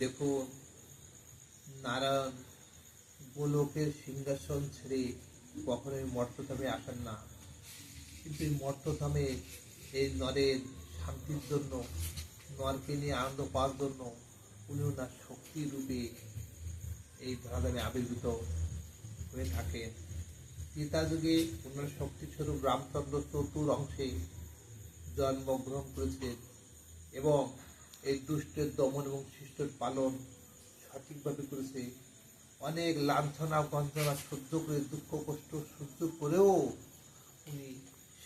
দেখুন নারায়ণ গোলকের সিংহাসন ছেড়ে কখনোই মর্তধামে আসেন না। কিন্তু এই মর্তধামে এই নরের শান্তির জন্য, নরকে নিয়ে আনন্দ পাওয়ার জন্য উনি ওনার শক্তি রূপে এই ধরাধামে আবির্ভূত হয়ে থাকেন। ত্রেতা যুগে ওনার শক্তিস্বরূপ রামচন্দ্র চতুর অংশে জন্মগ্রহণ করেছিলেন এবং এই দুষ্টের দমন এবং শিষ্টের পালন সঠিকভাবে করেছে। অনেক লাঞ্ছনা, গঞ্জনা, সহ্য করে, দুঃখ, কষ্ট সহ্য করেও উনি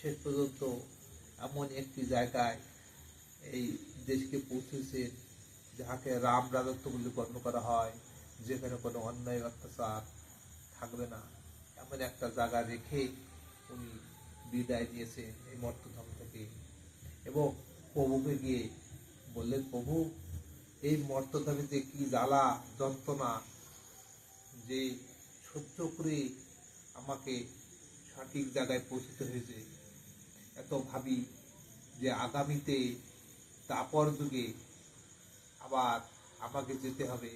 শেষ পর্যন্ত এমন একটি জায়গায় এই দেশকে পৌঁছেছে যাহাকে রাম রাজত্ব বলে গণ্য করা হয়, যেখানে কোনো অন্যায়, অত্যাচার থাকবে না। এমন একটা জায়গা রেখে উনি বিদায় নিয়েছেন এই মর্তধাম থেকে। এবং প্রভুকে গিয়ে বললেন, প্রভু, এই মর্তধামে যে কি জ্বালা, যন্ত্রণা যে সহ্য করে আমাকে সঠিক জায়গায় পৌঁছতে হয়েছে? এত ভাবি যে আগামীতে তাপর যুগে আবার আমাকে যেতে হবে।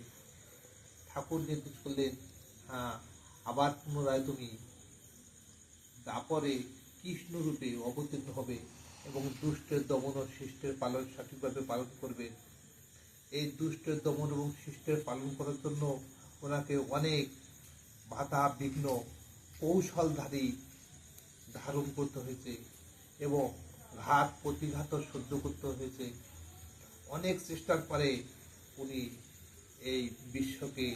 ঠাকুর নির্দেশ করলেন হ্যাঁ আবার পুনরায় তুমি তারপরে কৃষ্ণরূপে অবতীর্ণ হবে। এবং দুষ্টের দমন ও শিষ্টের পালন সঠিকভাবে পালন করবে। এই দুষ্টের দমন এবং শিষ্টের পালন করার জন্য ওনাকে অনেক বাধা, বিঘ্ন, কৌশলধারী ধারণ করতে হয়েছে এবং ঘাত প্রতিঘাত সহ্য করতে হয়েছে। অনেক চেষ্টার পরে উনি এই বিশ্বকে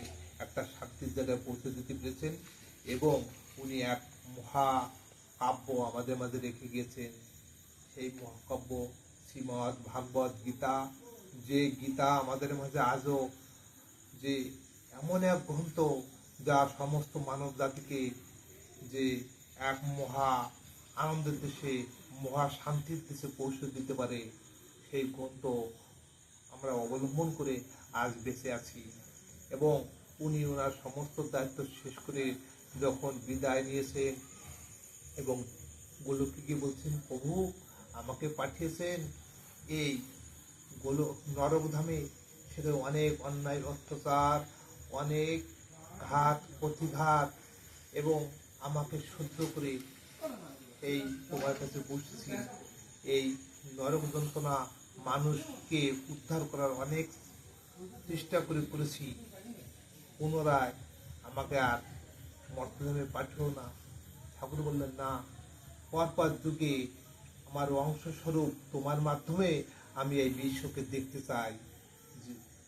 একটা শান্তির জায়গায় পৌঁছে দিতে পেরেছেন এবং উনি এক মহা কাব্য আমাদের মাঝে রেখে গিয়েছেন। সেই মহাকাব্য শ্রীমদ ভাগবত গীতা, যে গীতা আমাদের মাঝে আজও যে এমন এক গ্রন্থ যা সমস্ত মানব জাতিকে যে এক মহা আনন্দের দেশে, মহা শান্তির দেশে পৌঁছে দিতে পারে, সেই গ্রন্থ আমরা অবলম্বন করে আজ বেঁচে আছি। এবং উনি ওনার সমস্ত দায়িত্ব শেষ করে যখন বিদায় নিয়েছেন এবং গোলককে বলছেন, প্রভু আমাকে পাঠিয়েছেন এই গোল নরকধামে সেখানে অনেক অন্যায় অত্যাচার, অনেক ঘাত, প্রতিঘাত, এবং আমাকে সহ্য করে এই তোমার কাছে বসেছি। এই নরক যন্ত্রণা মানুষকে উদ্ধার করার অনেক চেষ্টা করে করেছি। পুনরায় আমাকে আর মর্তধামে পাঠিও না। ঠাকুর বললেন, না। পরপর যুগে আমার অংশস্বরূপ তোমার মাধ্যমে আমি এই বিশ্বকে দেখতে চাই।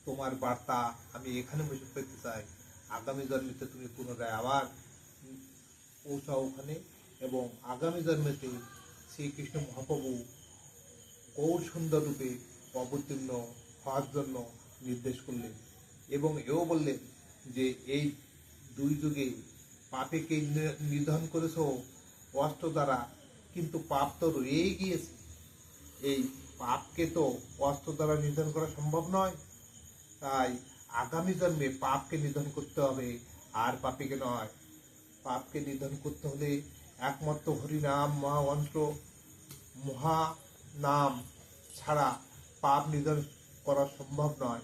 তোমার বার্তা আমি এখানে বসে পেতে চাই। আগামী জন্মেতে তুমি পুনরায় আবার পৌঁছাও ওখানে এবং আগামী জন্মেতে শ্রীকৃষ্ণ মহাপ্রভু গৌর সুন্দর রূপে অবতীর্ণ হওয়ার জন্য নির্দেশ করলেন এবং এও বললেন যে এই দুই যুগে পাপেকে নিধন করেছ, অস্ত্র দ্বারা কিন্তু পাপ তো রয়েই গিয়েছে। এই পাপকে তো অস্ত্র দ্বারা নিধন করা সম্ভব নয়। তাই আগামী জন্মে পাপকে নিধন করতে হবে, আর পাপিকে নয়। পাপকে নিধন করতে হলে একমাত্র হরিনাম মহামন্ত্র, মহা নাম ছাড়া পাপ নিধন করা সম্ভব নয়।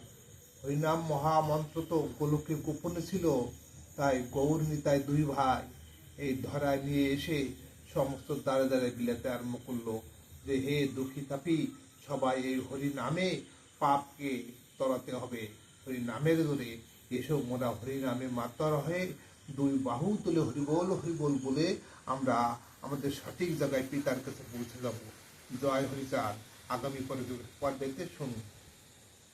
হরিনাম মহামন্ত্র তো গোলকে গোপনে ছিল, তাই গৌর নিতাই দুই ভাই এই ধরায় নিয়ে এসে সমস্ত দ্বারে দ্বারে বিলাতে আরম্ভ করল যে, হে দুঃখী তাপি সবাই এই হরি নামে পাপকে তরাতে হবে। হরি নামের ধরে এসব মোরা হরি নামে মাতার হয়ে দুই বাহু তুলে হরিবল হরিবল বলে আমরা আমাদের সঠিক জায়গায় পিতার কাছে পৌঁছে যাব। জয় হরিচাঁদ। আগামী পর্বে পর্বেতে শুনুন।